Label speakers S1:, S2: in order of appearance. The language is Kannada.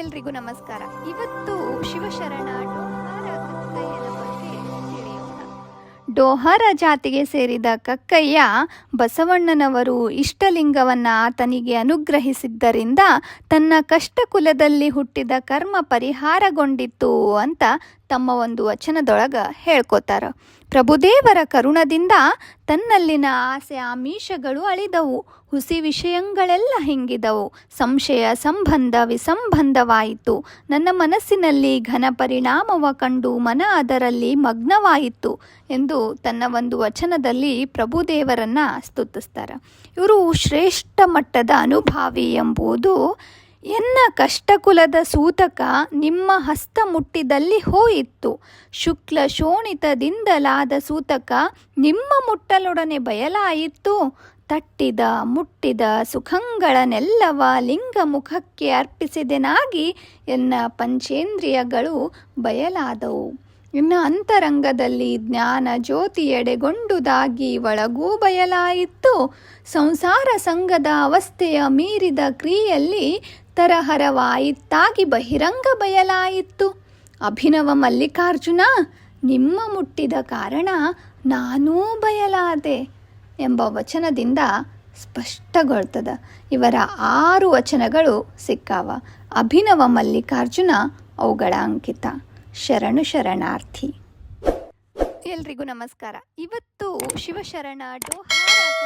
S1: ಎಲ್ರಿಗೂ ನಮಸ್ಕಾರ. ಇವತ್ತು ಶಿವಶರಣ ಡೋಹಾರ ಕಕ್ಕಯ್ಯನ ಬಗ್ಗೆ ತಿಳಿಯೋಣ. ಡೋಹಾರ ಜಾತಿಗೆ ಸೇರಿದ ಕಕ್ಕಯ್ಯ ಬಸವಣ್ಣನವರು ಇಷ್ಟಲಿಂಗವನ್ನ ಆತನಿಗೆ ಅನುಗ್ರಹಿಸಿದ್ದರಿಂದ ತನ್ನ ಕಷ್ಟ ಕುಲದಲ್ಲಿ ಹುಟ್ಟಿದ ಕರ್ಮ ಪರಿಹಾರಗೊಂಡಿತ್ತು ಅಂತ ತಮ್ಮ ಒಂದು ವಚನದೊಳಗ ಹೇಳ್ಕೋತಾರ. ಪ್ರಭುದೇವರ ಕರುಣದಿಂದ ತನ್ನಲ್ಲಿನ ಆಸೆ ಆಮಿಷಗಳು ಅಳಿದವು. ಹುಸಿ ವಿಷಯಗಳೆಲ್ಲ ಹಿಂಗಿದವು. ಸಂಶಯ ಸಂಬಂಧ ವಿಸಂಬಂಧವಾಯಿತು. ನನ್ನ ಮನಸ್ಸಿನಲ್ಲಿ ಘನ ಪರಿಣಾಮವ ಕಂಡು ಮನ ಅದರಲ್ಲಿ ಮಗ್ನವಾಯಿತು ಎಂದು ತನ್ನ ಒಂದು ವಚನದಲ್ಲಿ ಪ್ರಭುದೇವರನ್ನು ಸ್ತುತಿಸ್ತಾರೆ. ಇವರು ಶ್ರೇಷ್ಠ ಮಟ್ಟದ ಅನುಭಾವಿ ಎಂಬುದು ಎನ್ನ ಕಷ್ಟಕುಲದ ಸೂತಕ ನಿಮ್ಮ ಹಸ್ತ ಮುಟ್ಟಿದಲ್ಲಿ ಹೋಯಿತ್ತು. ಶುಕ್ಲ ಶೋಣಿತದಿಂದಲಾದ ಸೂತಕ ನಿಮ್ಮ ಮುಟ್ಟಲೊಡನೆ ಬಯಲಾಯಿತು. ತಟ್ಟಿದ ಮುಟ್ಟಿದ ಸುಖಗಳನ್ನೆಲ್ಲವ ಲಿಂಗ ಮುಖಕ್ಕೆ ಅರ್ಪಿಸಿದೆನಾಗಿ ಎನ್ನ ಪಂಚೇಂದ್ರಿಯಗಳು ಬಯಲಾದವು. ಇನ್ನು ಅಂತರಂಗದಲ್ಲಿ ಜ್ಞಾನ ಜ್ಯೋತಿಯೆಡೆಗೊಂಡುದಾಗಿ ಒಳಗೂ ಬಯಲಾಯಿತ್ತು ಸಂಸಾರ ಸಂಘದ ಅವಸ್ಥೆಯ ಮೀರಿದ ಕ್ರಿಯೆಯಲ್ಲಿ ತರಹರವಾಯಿತ್ತಾಗಿ ಬಹಿರಂಗ ಬಯಲಾಯಿತು. ಅಭಿನವ ಮಲ್ಲಿಕಾರ್ಜುನ, ನಿಮ್ಮ ಮುಟ್ಟಿದ ಕಾರಣ ನಾನೂ ಬಯಲಾದೆ ಎಂಬ ವಚನದಿಂದ ಸ್ಪಷ್ಟಗೊಳ್ತದ. ಇವರ ಆರು ವಚನಗಳು ಸಿಕ್ಕಾವ. ಅಭಿನವ ಮಲ್ಲಿಕಾರ್ಜುನ, ಅವುಗಳ ಅಂಕಿತ. ಶರಣು ಶರಣಾರ್ಥಿ. ಎಲ್ರಿಗೂ ನಮಸ್ಕಾರ. ಇವತ್ತು ಶಿವಶರಣ ಡೋಹಾರ